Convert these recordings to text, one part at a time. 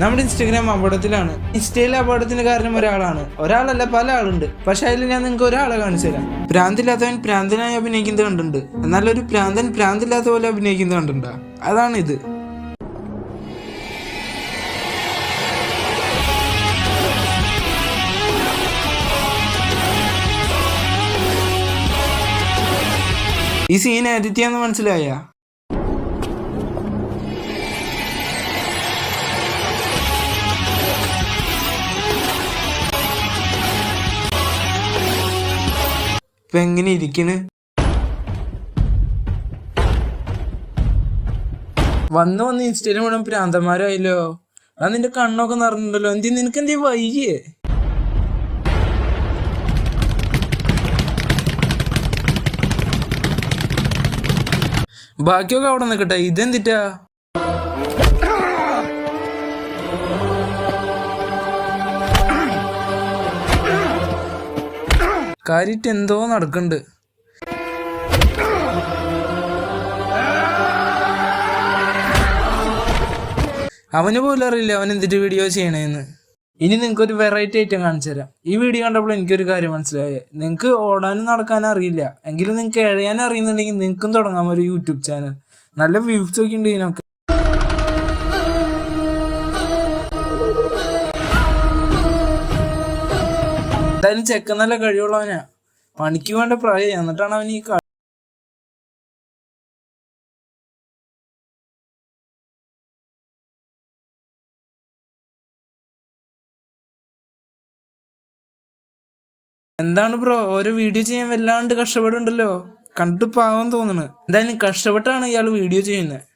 നമ്മുടെ ഇൻസ്റ്റഗ്രാം അപകടത്തിലാണ്. ഇൻസ്റ്റയിലെ അപകടത്തിന് കാരണം ഒരാളാണ്. ഒരാളല്ല പല ആളുണ്ട്. പക്ഷെ അതിൽ ഞാൻ നിങ്ങൾക്ക് ഒരാളെ കാണിച്ചു തരാം. പ്രാന്തില്ലാത്തവൻ പ്രാന്തനായി അഭിനയിക്കുന്നത് കണ്ടിട്ടുണ്ട്. എന്നാൽ ഒരു പ്രാന്തൻ പ്രാന്തില്ലാത്ത പോലെ അഭിനയിക്കുന്നത് കണ്ടിട്ടുണ്ടോ? അതാണിത് ഈ സീൻ എഡിറ്റ് ചെയ്യാന്ന് മനസ്സിലായ? ഇപ്പൊ എങ്ങനെ ഇരിക്കണ്? വന്ന് വന്ന് ഇൻസ്റ്റയിൽ വേണം പ്രാന്തന്മാരായല്ലോ. ആ നിന്റെ കണ്ണൊക്കെ നിറഞ്ഞിട്ടുണ്ടല്ലോ. എന്തി നിനക്ക് എന്തേ വൈകിയേ ബാക്കിയൊക്കെ അവിടെ നിൽക്കട്ടെ. ഇതെന്തിട്ടാ? കാര്യറ്റ് എന്തോ നടക്കുന്നുണ്ട് അവന് പോലും അറിയില്ല അവൻ എന്തിട്ട് വീഡിയോ ചെയ്യണേന്ന്. ഇനി നിങ്ങൾക്ക് ഒരു വെറൈറ്റി ഐറ്റം കാണിച്ചു തരാം. ഈ വീഡിയോ കണ്ടപ്പോൾ എനിക്കൊരു കാര്യം മനസ്സിലായേ. നിങ്ങൾക്ക് ഓടാനും നടക്കാനും അറിയില്ല. എങ്കിലും നിങ്ങൾക്ക് എഴയാനും അറിയുന്നുണ്ടെങ്കിൽ നിങ്ങൾക്കും തുടങ്ങാം ഒരു യൂട്യൂബ് ചാനൽ നല്ല വ്യൂസ് ഒക്കെ ഉണ്ട് ഇതിനൊക്കെ. എന്തായാലും ചെക്കൻ നല്ല കഴിവുള്ളവനാ പണിക്ക് വേണ്ട പ്രായം. എന്നിട്ടാണ് അവൻ ഈ എന്താണ് ബ്രോ? ഓരോ വീഡിയോ ചെയ്യാൻ വല്ലാണ്ട് കഷ്ടപ്പെടുണ്ടല്ലോ കണ്ടിട്ട് പാവം തോന്നുന്നു. എന്തായാലും കഷ്ടപ്പെട്ടാണ് ഇയാൾ വീഡിയോ ചെയ്യുന്നത്.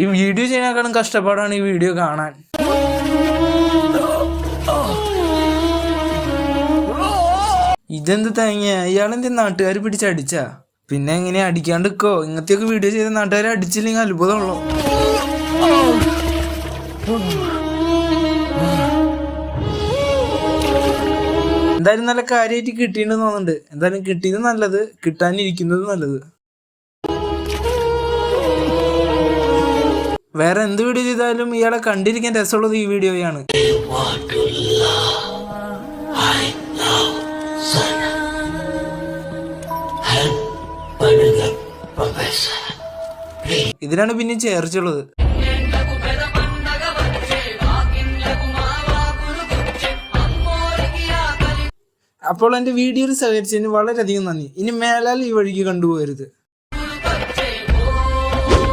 ഈ വീഡിയോ ചെയ്യാനേക്കാളും കഷ്ടപ്പാടാണ് ഈ വീഡിയോ കാണാൻ. ഇതെന്ത് തേങ്ങ ഇയാളെന്ത് നാട്ടുകാർ പിടിച്ചടിച്ച പിന്നെ എങ്ങനെ അടിക്കാണ്ടിക്കോ ഇങ്ങനത്തെയൊക്കെ വീഡിയോ ചെയ്ത നാട്ടുകാരെ അടിച്ചില്ലെങ്കിൽ അത്ഭുതമുള്ളൂ എന്തായാലും നല്ല കാര്യമായിട്ട് കിട്ടിയിട്ടുണ്ടെന്ന് തോന്നുന്നുണ്ട്. എന്തായാലും കിട്ടിയത് നല്ലത് കിട്ടാനിരിക്കുന്നത് നല്ലത്. വേറെ എന്ത് വീഡിയോ ചെയ്താലും ഇയാളെ കണ്ടിരിക്കാൻ രസമുള്ളത് ഈ വീഡിയോയാണ് ഇതിനാണ് പിന്നെ ചേർച്ചുള്ളത് അപ്പോൾ എന്റെ വീഡിയോയിൽ സഹകരിച്ചതിന് വളരെയധികം നന്ദി. ഇനി മേലാൽ ഈ വഴിക്ക് കണ്ടുപോകരുത്.